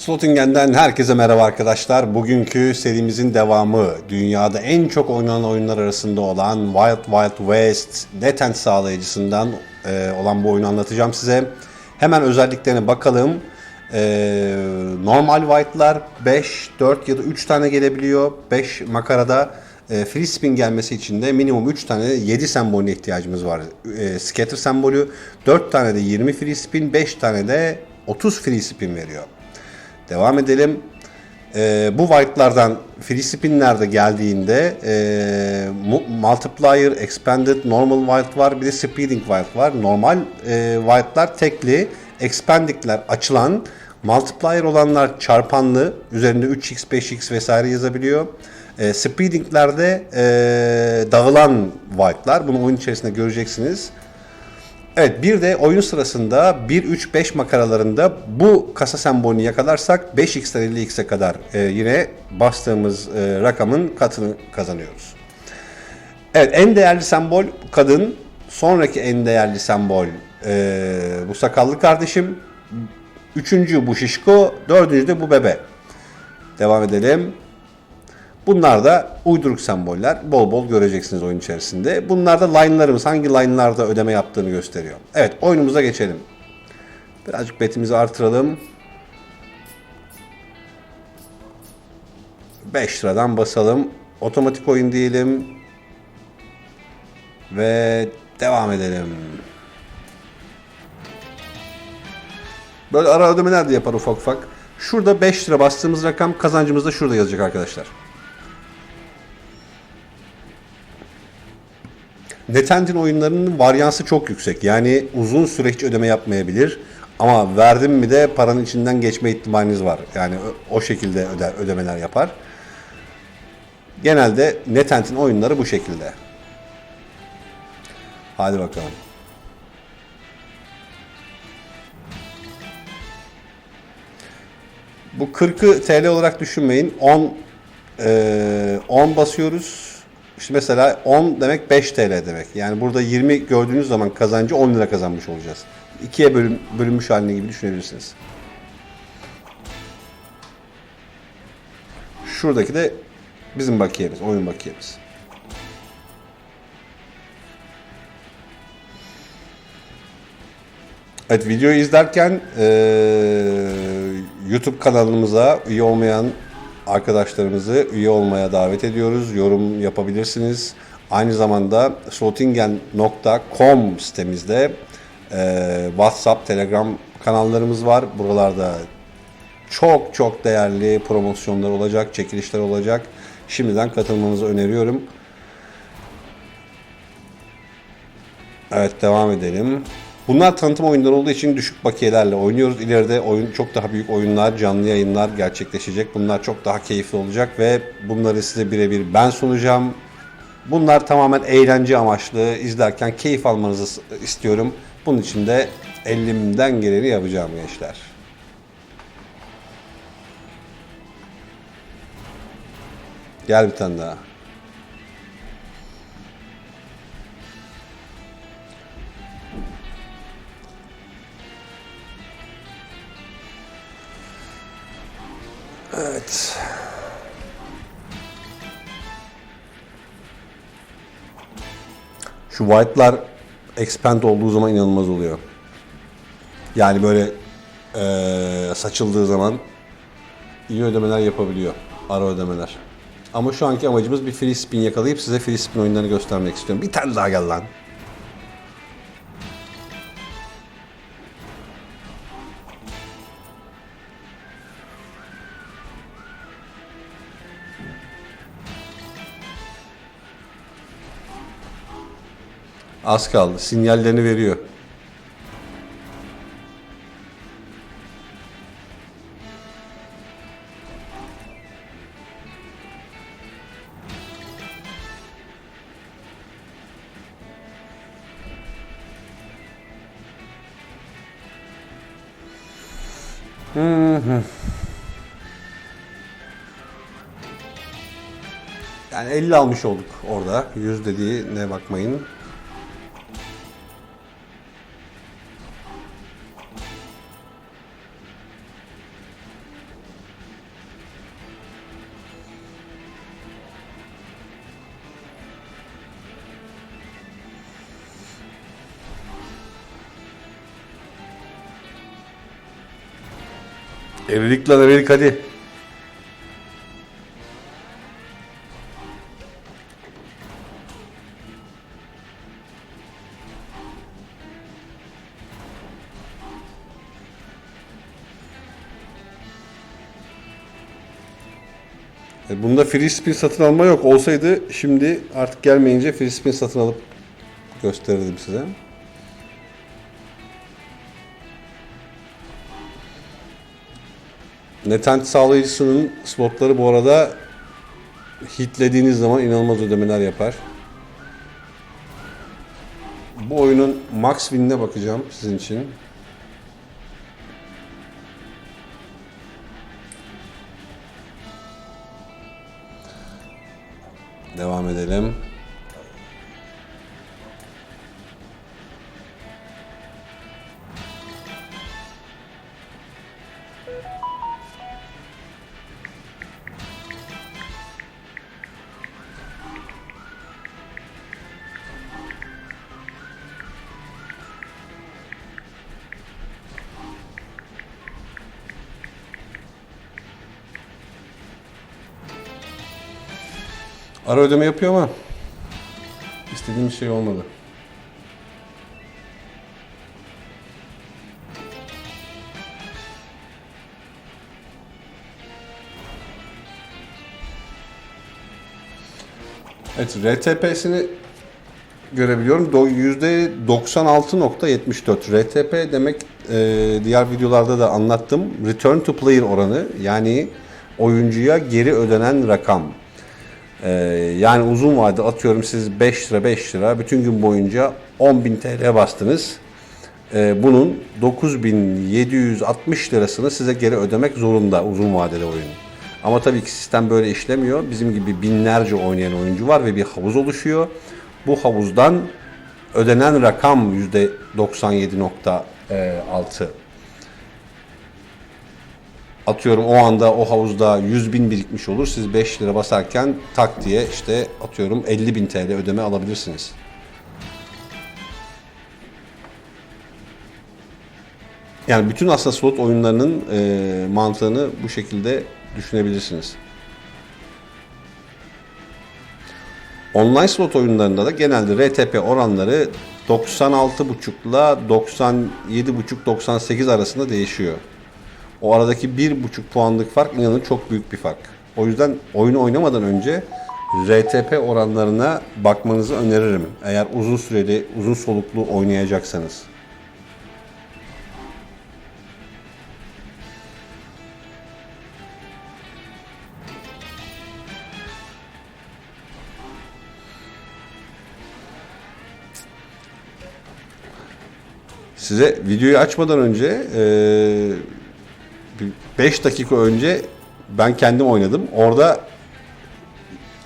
Slottingen'den herkese merhaba arkadaşlar. Bugünkü serimizin devamı dünyada en çok oynanan oyunlar arasında olan Wild Wild West NetEnt sağlayıcısından e, olan bu oyunu anlatacağım size. Hemen özelliklerine bakalım. E, normal White'lar 5, 4 ya da 3 tane gelebiliyor. 5 makarada e, free spin gelmesi için de minimum 3 tane 7 sembolüne ihtiyacımız var. E, scatter sembolü, 4 tane de 20 free spin, 5 tane de 30 free spin veriyor. Devam edelim. Ee, bu white'lardan free spin'ler de geldiğinde e, mu- multiplier, expanded, normal white var. Bir de speeding white var. Normal e, white'lar tekli, expanding'ler açılan, multiplier olanlar çarpanlı, üzerinde 3x, 5x vesaire yazabiliyor. E, speeding'lerde e, dağılan white'lar. Bunu oyun içerisinde göreceksiniz. Evet bir de oyun sırasında 1-3-5 makaralarında bu kasa sembolünü yakalarsak 5x'ten 50x'e kadar e, yine bastığımız e, rakamın katını kazanıyoruz. Evet en değerli sembol kadın. Sonraki en değerli sembol e, bu sakallı kardeşim. Üçüncü bu şişko. Dördüncü de bu bebe. Devam edelim. Bunlar da uyduruk semboller. Bol bol göreceksiniz oyun içerisinde. Bunlar da line'larımız hangi line'larda ödeme yaptığını gösteriyor. Evet oyunumuza geçelim. Birazcık betimizi artıralım. 5 liradan basalım. Otomatik oyun diyelim. Ve devam edelim. Böyle ara ödemeler de yapar ufak ufak. Şurada 5 lira bastığımız rakam kazancımız da şurada yazacak arkadaşlar. Netent'in oyunlarının varyansı çok yüksek. Yani uzun süre hiç ödeme yapmayabilir. Ama verdim mi de paranın içinden geçme ihtimaliniz var. Yani o- şekilde öde, ödemeler yapar. Genelde Netent'in oyunları bu şekilde. Hadi bakalım. Bu 40'ı TL olarak düşünmeyin. 10 eee, 10 basıyoruz. İşte mesela 10 demek 5 TL demek. Yani burada 20 gördüğünüz zaman kazancı 10 lira kazanmış olacağız. İkiye bölüm, bölünmüş halini gibi düşünebilirsiniz. Şuradaki de bizim bakiyemiz, oyun bakiyemiz. Evet videoyu izlerken eee, YouTube kanalımıza üye olmayan arkadaşlarımızı üye olmaya davet ediyoruz. Yorum yapabilirsiniz. Aynı zamanda slotingen.com sitemizde eee, WhatsApp, Telegram kanallarımız var. Buralarda çok çok değerli promosyonlar olacak, çekilişler olacak. Şimdiden katılmanızı öneriyorum. Evet devam edelim. Bunlar tanıtım oyunları olduğu için düşük bakiyelerle oynuyoruz. İleride oyun çok daha büyük oyunlar, canlı yayınlar gerçekleşecek. Bunlar çok daha keyifli olacak ve bunları size birebir ben sunacağım. Bunlar tamamen eğlence amaçlı. izlerken keyif almanızı istiyorum. Bunun için de elimden geleni yapacağım gençler. Gel bir tane daha. Evet. Şu white'lar expand olduğu zaman inanılmaz oluyor. Yani böyle eee, saçıldığı zaman iyi ödemeler yapabiliyor. Ara ödemeler. Ama şu anki amacımız bir free spin yakalayıp size free spin oyunlarını göstermek istiyorum. Bir tane daha gel lan. Az kaldı. Sinyallerini veriyor. Yani 50 almış olduk orada. 100 dediğine bakmayın. Evlilik lan evlilik hadi. E, Bunda free spin satın alma yok. Olsaydı şimdi artık gelmeyince free spin satın alıp gösterirdim size. Netent sağlayıcısının slotları bu arada hitlediğiniz zaman inanılmaz ödemeler yapar. Bu oyunun max win'ine bakacağım sizin için. Devam edelim. Ara ödeme yapıyor ama istediğimiz şey olmadı. Evet, RTP'sini görebiliyorum. Do- %96.74. RTP demek e, diğer videolarda da anlattım. Return to player oranı yani oyuncuya geri ödenen rakam. Ee, yani uzun vade atıyorum siz 5 lira 5 lira bütün gün boyunca 10.000 TL bastınız. Ee, bunun 9760 lirasını size geri ödemek zorunda uzun vadede oyun. Ama tabii ki sistem böyle işlemiyor. Bizim gibi binlerce oynayan oyuncu var ve bir havuz oluşuyor. Bu havuzdan ödenen rakam %97.6 atıyorum o anda o havuzda 100 bin birikmiş olur. Siz 5 lira basarken tak diye işte atıyorum 50 bin TL ödeme alabilirsiniz. Yani bütün aslında slot oyunlarının e, mantığını bu şekilde düşünebilirsiniz. Online slot oyunlarında da genelde RTP oranları 96,5 ile 97,5-98 arasında değişiyor. O aradaki bir buçuk puanlık fark inanın çok büyük bir fark. O yüzden oyunu oynamadan önce RTP oranlarına bakmanızı öneririm. Eğer uzun süreli, uzun soluklu oynayacaksanız. Size videoyu açmadan önce eee 5 dakika önce ben kendim oynadım. Orada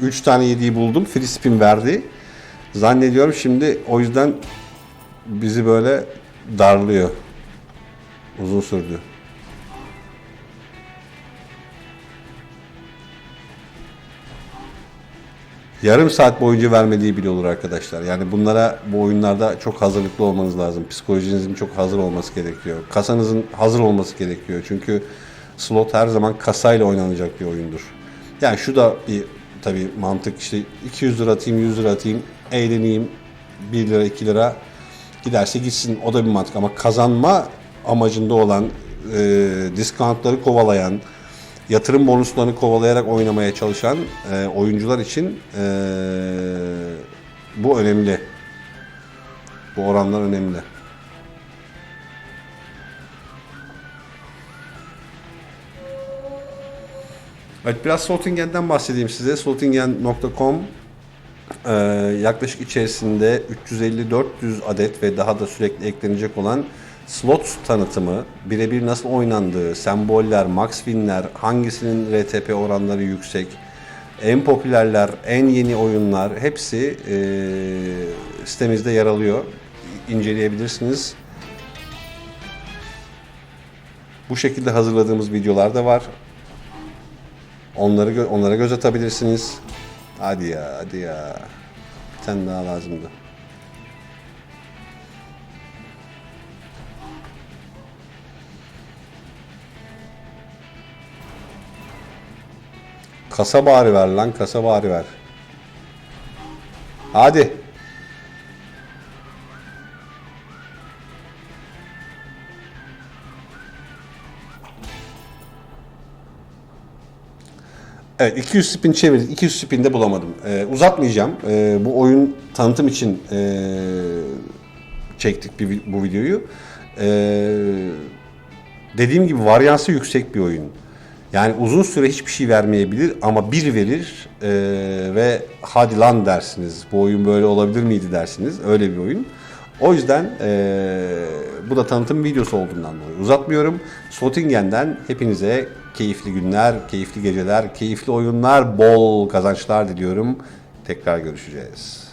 3 tane yediği buldum. Free spin verdi. Zannediyorum şimdi o yüzden bizi böyle darlıyor. Uzun sürdü. Yarım saat boyunca vermediği bile olur arkadaşlar. Yani bunlara bu oyunlarda çok hazırlıklı olmanız lazım. Psikolojinizin çok hazır olması gerekiyor. Kasanızın hazır olması gerekiyor. Çünkü slot her zaman kasayla oynanacak bir oyundur. Yani şu da bir tabii mantık işte 200 lira atayım 100 lira atayım eğleneyim 1 lira 2 lira giderse gitsin o da bir mantık ama kazanma amacında olan e, discountları kovalayan yatırım bonuslarını kovalayarak oynamaya çalışan e, oyuncular için e, bu önemli. Bu oranlar önemli. Evet biraz Slotingen'den bahsedeyim size. Slotingen.com e, yaklaşık içerisinde 350-400 adet ve daha da sürekli eklenecek olan slot tanıtımı, birebir nasıl oynandığı, semboller, max winler, hangisinin RTP oranları yüksek, en popülerler, en yeni oyunlar hepsi e, sitemizde yer alıyor. İnceleyebilirsiniz. Bu şekilde hazırladığımız videolar da var. Onları onlara göz atabilirsiniz. Hadi ya, hadi ya. Bir tane daha lazımdı. Kasa bari ver lan kasa bari ver. Hadi. Evet 200 spin çevirdik. 200 spin de bulamadım. Ee, uzatmayacağım. Ee, bu oyun tanıtım için ee, çektik bir, bu videoyu. Ee, dediğim gibi varyansı yüksek bir oyun. Yani uzun süre hiçbir şey vermeyebilir ama bir verir ee, ve hadi lan dersiniz. Bu oyun böyle olabilir miydi dersiniz. Öyle bir oyun. O yüzden ee, bu da tanıtım videosu olduğundan dolayı uzatmıyorum. Slotingen'den hepinize keyifli günler, keyifli geceler, keyifli oyunlar, bol kazançlar diliyorum. Tekrar görüşeceğiz.